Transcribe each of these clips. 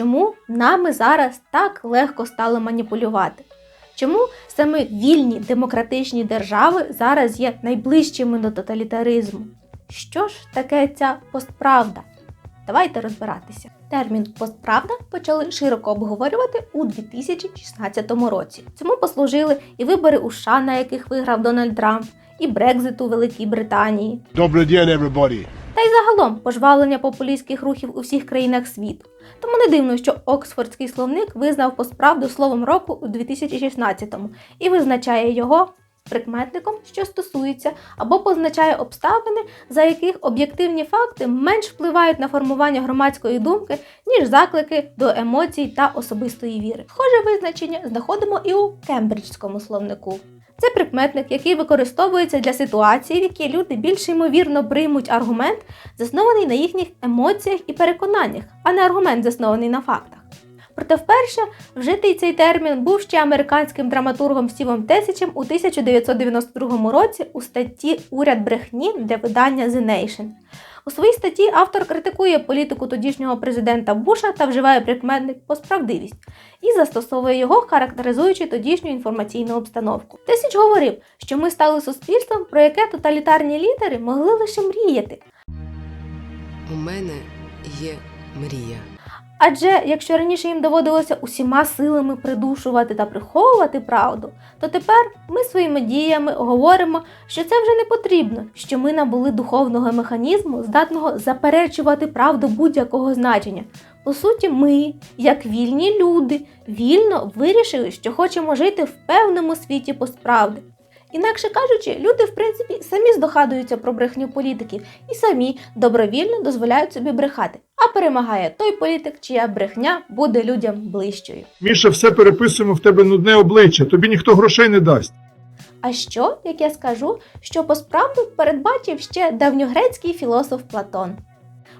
чому нами зараз так легко стало маніпулювати? Чому саме вільні демократичні держави зараз є найближчими до тоталітаризму? Що ж таке ця постправда? Давайте розбиратися. Термін постправда почали широко обговорювати у 2016 році. Цьому послужили і вибори у США, на яких виграв Дональд Трамп, і Брекзит у Великій Британії, Добрый день, everybody. Та й загалом пожвавлення популістських рухів у всіх країнах світу. Тому не дивно, що Оксфордський словник визнав постправду словом року у 2016-му і визначає його прикметником, що стосується або позначає обставини, за яких об'єктивні факти менш впливають на формування громадської думки, ніж заклики до емоцій та особистої віри. Схоже визначення знаходимо і у Кембриджському словнику. Це прикметник, який використовується для ситуацій, в які люди більш ймовірно приймуть аргумент, заснований на їхніх емоціях і переконаннях, а не аргумент, заснований на фактах. Проте вперше вжитий цей термін був ще американським драматургом Стівом Тесичем у 1992 році у статті Уряд брехні для видання The Nation. У своїй статті автор критикує політику тодішнього президента Буша та вживає прикметник посправдивість і застосовує його, характеризуючи тодішню інформаційну обстановку. Тисяч говорив, що ми стали суспільством, про яке тоталітарні лідери могли лише мріяти, У мене є мрія. Адже якщо раніше їм доводилося усіма силами придушувати та приховувати правду, то тепер ми своїми діями говоримо, що це вже не потрібно, що ми набули духовного механізму, здатного заперечувати правду будь-якого значення. По суті, ми, як вільні люди, вільно вирішили, що хочемо жити в певному світі постправди. Інакше кажучи, люди, в принципі, самі здогадуються про брехню політиків і самі добровільно дозволяють собі брехати. А перемагає той політик, чия брехня буде людям ближчою. Міша, все переписуємо в тебе нудне обличчя, тобі ніхто грошей не дасть. А що, як я скажу, що посправду передбачив ще давньогрецький філософ Платон.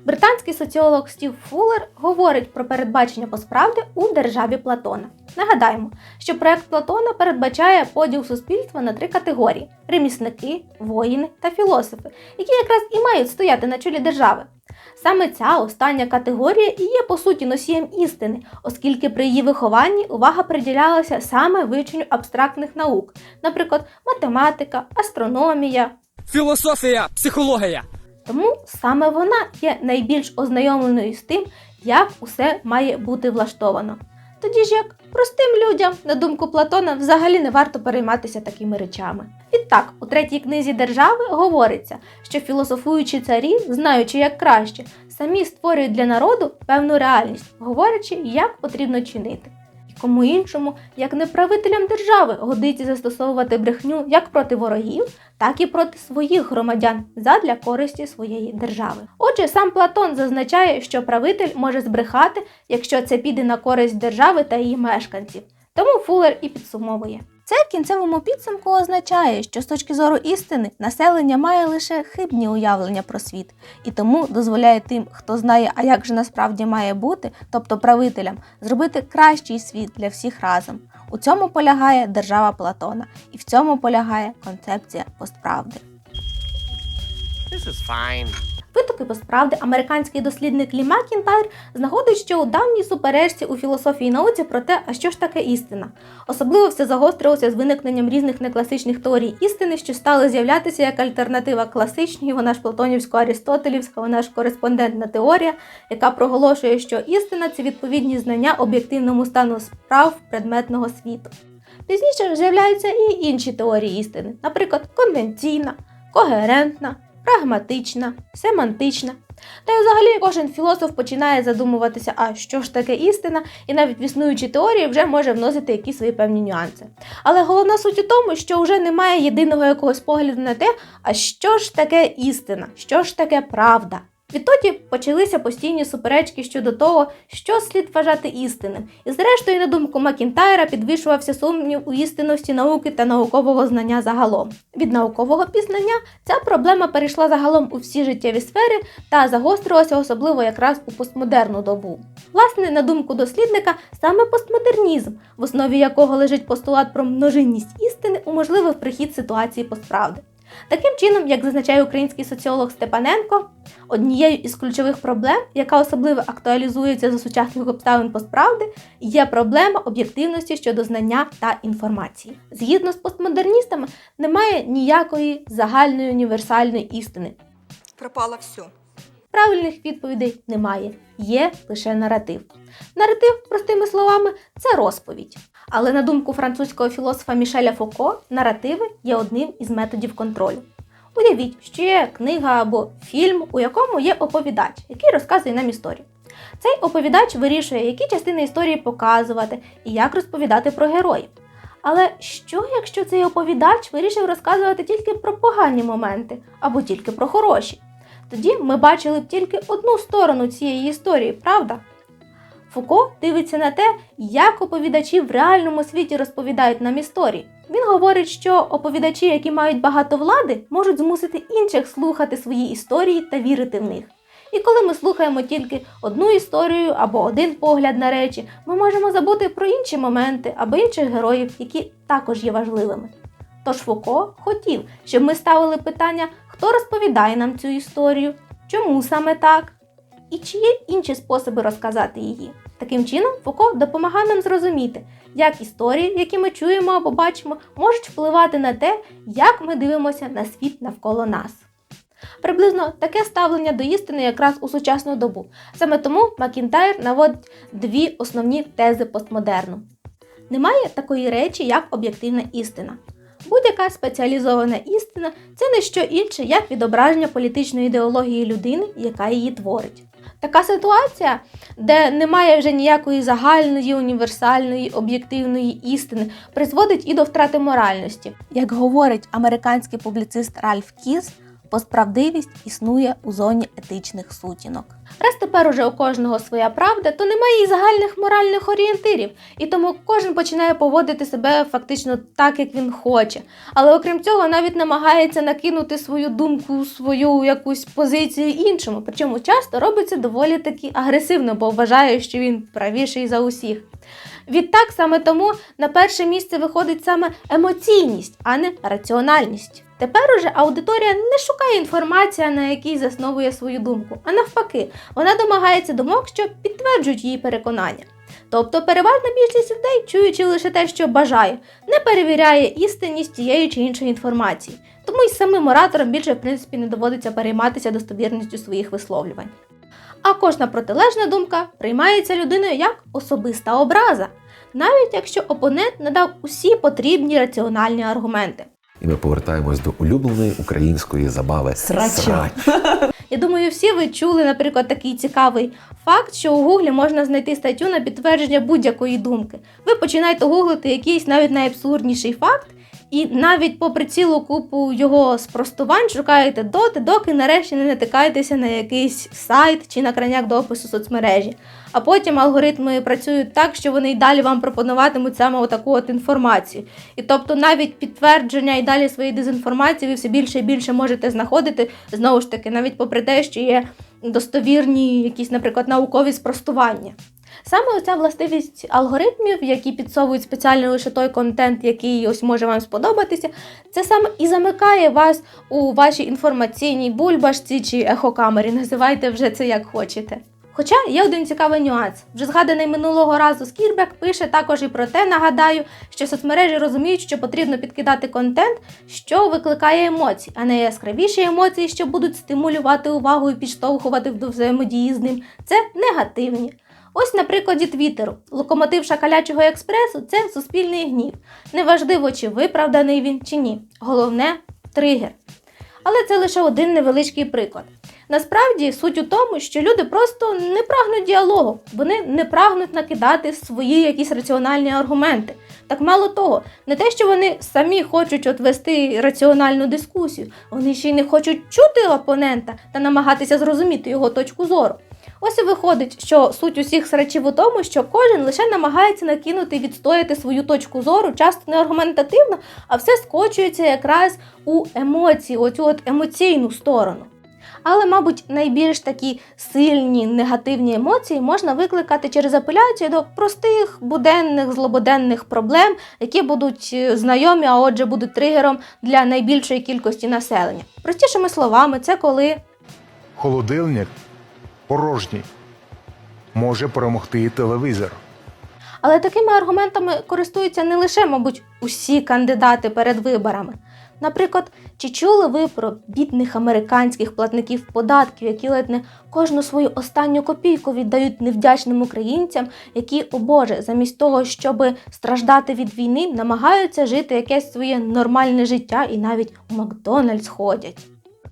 Британський соціолог Стів Фуллер говорить про передбачення посправди у державі Платона. Нагадаємо, що проект Платона передбачає поділ суспільства на три категорії: ремісники, воїни та філософи, які якраз і мають стояти на чолі держави. Саме ця остання категорія і є по суті носієм істини, оскільки при її вихованні увага приділялася саме вивченню абстрактних наук, наприклад, математика, астрономія, Філософія, психологія. Тому саме вона є найбільш ознайомленою з тим, як усе має бути влаштовано. Тоді ж як простим людям, на думку Платона, взагалі не варто перейматися такими речами. Відтак, у третій книзі держави говориться, що філософуючі царі, знаючи як краще, самі створюють для народу певну реальність, говорячи, як потрібно чинити. Кому іншому, як не правителям держави, годиться застосовувати брехню як проти ворогів, так і проти своїх громадян задля користі своєї держави. Отже, сам Платон зазначає, що правитель може збрехати, якщо це піде на користь держави та її мешканців. Тому Фуллер і підсумовує. Це в кінцевому підсумку означає, що з точки зору істини населення має лише хибні уявлення про світ, і тому дозволяє тим, хто знає, а як же насправді має бути, тобто правителям, зробити кращий світ для всіх разом. У цьому полягає держава Платона, і в цьому полягає концепція постправди. This is fine. Витоки постправди американський дослідник Лі Макінтайр знаходить, що у давній суперечці у філософії науці про те, а що ж таке істина. Особливо все загострилося з виникненням різних некласичних теорій істини, що стали з'являтися як альтернатива класичній, вона ж платонівсько-арістотелівська, вона ж кореспондентна теорія, яка проголошує, що істина це відповідні знання об'єктивному стану справ предметного світу. Пізніше з'являються і інші теорії істини, наприклад, конвенційна, когерентна, прагматична, семантична. Та й взагалі кожен філософ починає задумуватися, а що ж таке істина, і навіть в існуючі теорії вже може вносити якісь свої певні нюанси. Але головна суть у тому, що вже немає єдиного якогось погляду на те, а що ж таке істина, що ж таке правда. Відтоді почалися постійні суперечки щодо того, що слід вважати істинним, і зрештою, на думку Макінтайра, підвищувався сумнів у істинності науки та наукового знання загалом. Від наукового пізнання ця проблема перейшла загалом у всі життєві сфери та загострилася особливо якраз у постмодерну добу. Власне, на думку дослідника, саме постмодернізм, в основі якого лежить постулат про множинність істини, уможливив прихід ситуації постправди. Таким чином, як зазначає український соціолог Степаненко, однією із ключових проблем, яка особливо актуалізується за сучасних обставин постправди, є проблема об'єктивності щодо знання та інформації. Згідно з постмодерністами, немає ніякої загальної універсальної істини. Пропало все. Правильних відповідей немає, є лише наратив. Наратив, простими словами, це розповідь. Але на думку французького філософа Мішеля Фуко, наративи є одним із методів контролю. Уявіть, що є книга або фільм, у якому є оповідач, який розказує нам історію. Цей оповідач вирішує, які частини історії показувати і як розповідати про героїв. Але що, якщо цей оповідач вирішив розказувати тільки про погані моменти або тільки про хороші? Тоді ми бачили б тільки одну сторону цієї історії, правда? Фуко дивиться на те, як оповідачі в реальному світі розповідають нам історії. Він говорить, що оповідачі, які мають багато влади, можуть змусити інших слухати свої історії та вірити в них. І коли ми слухаємо тільки одну історію або один погляд на речі, ми можемо забути про інші моменти або інших героїв, які також є важливими. Тож Фуко хотів, щоб ми ставили питання, хто розповідає нам цю історію, чому саме так, і чи є інші способи розказати її. Таким чином, Фуко допомагає нам зрозуміти, як історії, які ми чуємо або бачимо, можуть впливати на те, як ми дивимося на світ навколо нас. Приблизно таке ставлення до істини якраз у сучасну добу. Саме тому Макінтайр наводить дві основні тези постмодерну. Немає такої речі, як об'єктивна істина. Будь-яка спеціалізована істина це не що інше, як відображення політичної ідеології людини, яка її творить. Така ситуація, де немає вже ніякої загальної, універсальної, об'єктивної істини, призводить і до втрати моральності. Як говорить американський публіцист Ральф Кіз, постправдивість існує у зоні етичних сутінок. Раз тепер уже у кожного своя правда, то немає і загальних моральних орієнтирів, і тому кожен починає поводити себе фактично так, як він хоче. Але окрім цього, навіть намагається накинути свою думку, свою якусь позицію іншому. Причому часто робиться доволі таки агресивно, бо вважає, що він правіший за усіх. Відтак саме тому на перше місце виходить саме емоційність, а не раціональність. Тепер уже аудиторія не шукає інформацію, на якій засновує свою думку, а навпаки, вона домагається думок, що підтверджують її переконання. Тобто переважна більшість людей, чуючи лише те, що бажає, не перевіряє істинність тієї чи іншої інформації. Тому й самим ораторам більше в принципі не доводиться перейматися достовірністю своїх висловлювань. А кожна протилежна думка приймається людиною як особиста образа, навіть якщо опонент надав усі потрібні раціональні аргументи. І ми повертаємось до улюбленої української забави Срача. Я думаю, всі ви чули, наприклад, такий цікавий факт, що у Гуглі можна знайти статтю на підтвердження будь-якої думки. Ви починаєте гуглити якийсь навіть найабсурдніший факт, і навіть попри цілу купу його спростувань шукаєте доти, доки нарешті не натикаєтеся на якийсь сайт чи на краняк до опису соцмережі. А потім алгоритми працюють так, що вони й далі вам пропонуватимуть саме таку от інформацію. І тобто навіть підтвердження і далі своєї дезінформації ви все більше і більше можете знаходити знову ж таки, навіть попри те, що є достовірні якісь, наприклад, наукові спростування. Саме оця властивість алгоритмів, які підсовують спеціально лише той контент, який ось може вам сподобатися, це саме і замикає вас у вашій інформаційній бульбашці чи ехокамері. Називайте вже це як хочете. Хоча є один цікавий нюанс. Вже згаданий минулого разу Скірбек пише також і про те, нагадаю, що соцмережі розуміють, що потрібно підкидати контент, що викликає емоції, а не яскравіші емоції, що будуть стимулювати увагу і підштовхувати до взаємодії з ним. Це негативні. Ось на прикладі Твіттеру. Локомотив шакалячого експресу це суспільний гнів. Неважливо, чи виправданий він, чи ні. Головне тригер. Але це лише один невеличкий приклад. Насправді суть у тому, що люди просто не прагнуть діалогу, вони не прагнуть накидати свої якісь раціональні аргументи. Так мало того, не те, що вони самі хочуть от раціональну дискусію, вони ще й не хочуть чути опонента та намагатися зрозуміти його точку зору. Ось і виходить, що суть усіх срачів у тому, що кожен лише намагається накинути і відстояти свою точку зору, часто не аргументативно, а все скочується якраз у емоції, оцю от емоційну сторону. Але, мабуть, найбільш такі сильні негативні емоції можна викликати через апеляцію до простих буденних злободенних проблем, які будуть е, знайомі, а отже, будуть тригером для найбільшої кількості населення. Простішими словами, це коли Холодильник порожній. Може перемогти і телевізор. Але такими аргументами користуються не лише, мабуть, усі кандидати перед виборами. Наприклад, чи чули ви про бідних американських платників податків, які ледь не кожну свою останню копійку віддають невдячним українцям, які, о Боже, замість того, щоб страждати від війни, намагаються жити якесь своє нормальне життя і навіть у Макдональдс ходять.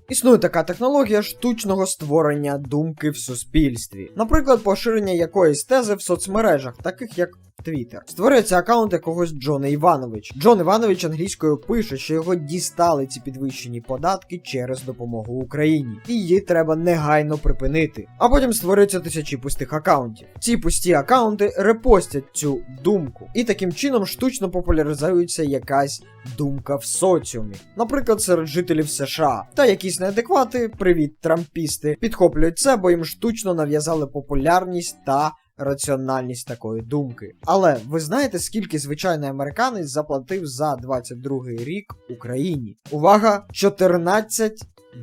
Існує така технологія штучного створення думки в суспільстві, наприклад, поширення якоїсь тези в соцмережах, таких як Twitter. Створюється аккаунт якогось Джона Іванович. Джон Іванович англійською пише, що його дістали ці підвищені податки через допомогу Україні, і її треба негайно припинити. А потім створюються тисячі пустих аккаунтів. Ці пусті аккаунти репостять цю думку, і таким чином штучно популяризується якась думка в соціумі, наприклад, серед жителів США. Та якісь неадеквати, привіт, трампісти, підхоплюють це, бо їм штучно нав'язали популярність та раціональність такої думки. Але ви знаєте, скільки звичайний американець заплатив за 22 рік Україні? Увага! 14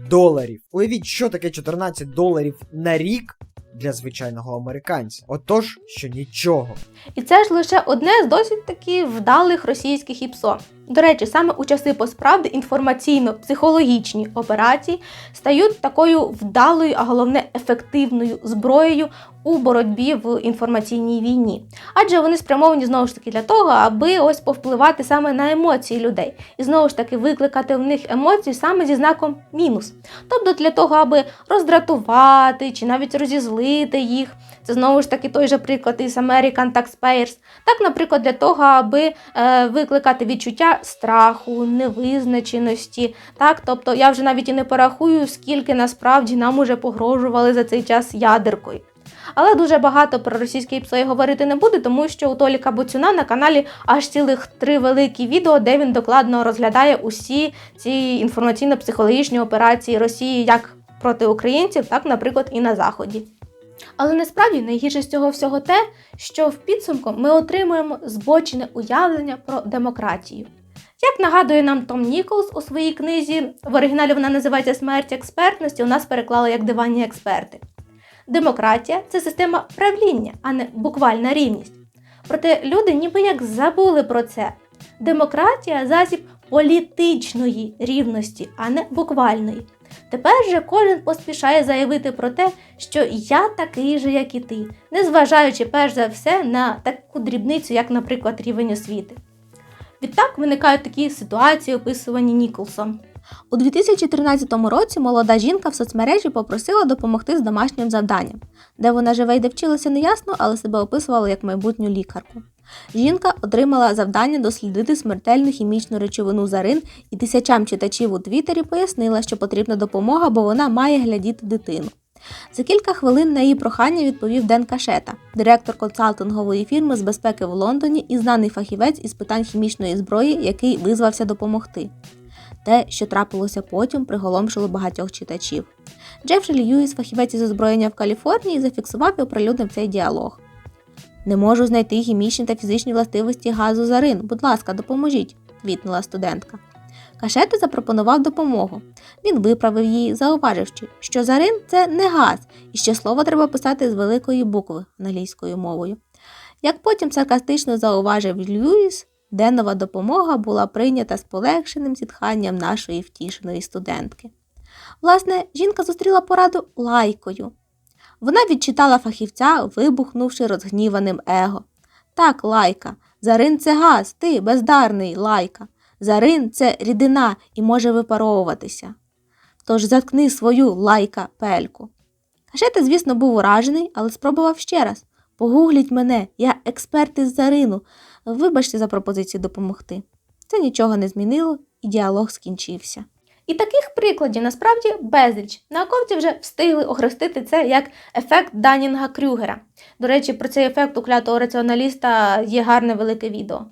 доларів. Уявіть, що таке 14 доларів на рік для звичайного американця. Отож, що нічого. І це ж лише одне з досить таки вдалих російських ІПСО. До речі, саме у часи посправди інформаційно-психологічні операції стають такою вдалою, а головне ефективною зброєю у боротьбі в інформаційній війні. Адже вони спрямовані знову ж таки для того, аби ось повпливати саме на емоції людей, і знову ж таки викликати в них емоції саме зі знаком мінус. Тобто для того, аби роздратувати чи навіть розізлити їх. Це знову ж таки той же приклад із American Taxpayers. Так, наприклад, для того, аби е, викликати відчуття страху, невизначеності. Так, тобто я вже навіть і не порахую, скільки насправді нам уже погрожували за цей час ядеркою. Але дуже багато про російські ПСО говорити не буду, тому що у Толіка Буцюна на каналі аж цілих три великі відео, де він докладно розглядає усі ці інформаційно-психологічні операції Росії як проти українців, так, наприклад, і на Заході. Але насправді найгірше з цього всього те, що в підсумку ми отримуємо збочене уявлення про демократію. Як нагадує нам Том Ніколс у своїй книзі, в оригіналі вона називається Смерть експертності, у нас переклали як диванні експерти. Демократія це система правління, а не буквальна рівність. Проте люди ніби як забули про це. Демократія засіб політичної рівності, а не буквальної. Тепер же кожен поспішає заявити про те, що я такий же, як і ти, незважаючи перш за все на таку дрібницю, як, наприклад, рівень освіти. Відтак виникають такі ситуації, описувані Ніколсом. У 2013 році молода жінка в соцмережі попросила допомогти з домашнім завданням, де вона живе і де вчилася неясно, але себе описувала як майбутню лікарку. Жінка отримала завдання дослідити смертельну хімічну речовину зарин і тисячам читачів у Твіттері пояснила, що потрібна допомога, бо вона має глядіти дитину. За кілька хвилин на її прохання відповів Ден Кашета, директор консалтингової фірми з безпеки в Лондоні і знаний фахівець із питань хімічної зброї, який визвався допомогти. Те, що трапилося потім, приголомшило багатьох читачів. Джефрі Льюіс, фахівець із озброєння в Каліфорнії, зафіксував і оприлюднив цей діалог. Не можу знайти хімічні та фізичні властивості газу зарин. Будь ласка, допоможіть, твітнула студентка. Кашета запропонував допомогу. Він виправив її, зауваживши, що зарин це не газ, і що слово треба писати з великої букви англійською мовою. Як потім саркастично зауважив Льюіс, денова допомога була прийнята з полегшеним зітханням нашої втішеної студентки. Власне, жінка зустріла пораду лайкою. Вона відчитала фахівця, вибухнувши розгніваним его. Так, лайка, зарин це газ, ти бездарний лайка. Зарин це рідина і може випаровуватися. Тож заткни свою лайка пельку. Кашета, звісно, був уражений, але спробував ще раз. Погугліть мене, я експерт із зарину. Вибачте за пропозицію допомогти. Це нічого не змінило, і діалог скінчився. І таких прикладів насправді безліч. Науковці вже встигли охрестити це як ефект Данінга Крюгера. До речі, про цей ефект у клятого раціоналіста є гарне велике відео.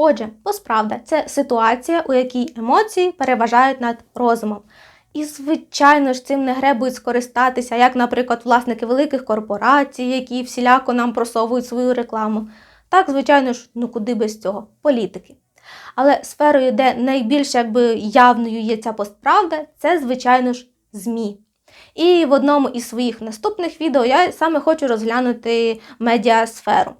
Отже, посправда, це ситуація, у якій емоції переважають над розумом. І, звичайно ж, цим не гребують скористатися, як, наприклад, власники великих корпорацій, які всіляко нам просовують свою рекламу. Так, звичайно ж, ну куди без цього? Політики. Але сферою, де найбільш якби явною є ця постправда, це, звичайно ж, ЗМІ. І в одному із своїх наступних відео я саме хочу розглянути медіасферу.